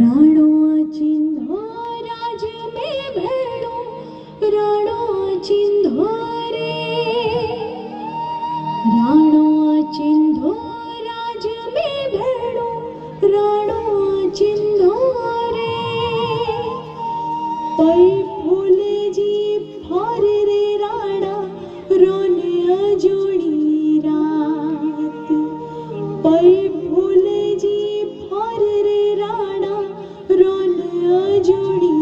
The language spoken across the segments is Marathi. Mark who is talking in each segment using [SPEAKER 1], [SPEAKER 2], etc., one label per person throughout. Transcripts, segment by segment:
[SPEAKER 1] राणो चिन्हो राज में भेड़ो. राणो जोड़ी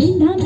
[SPEAKER 1] Amen.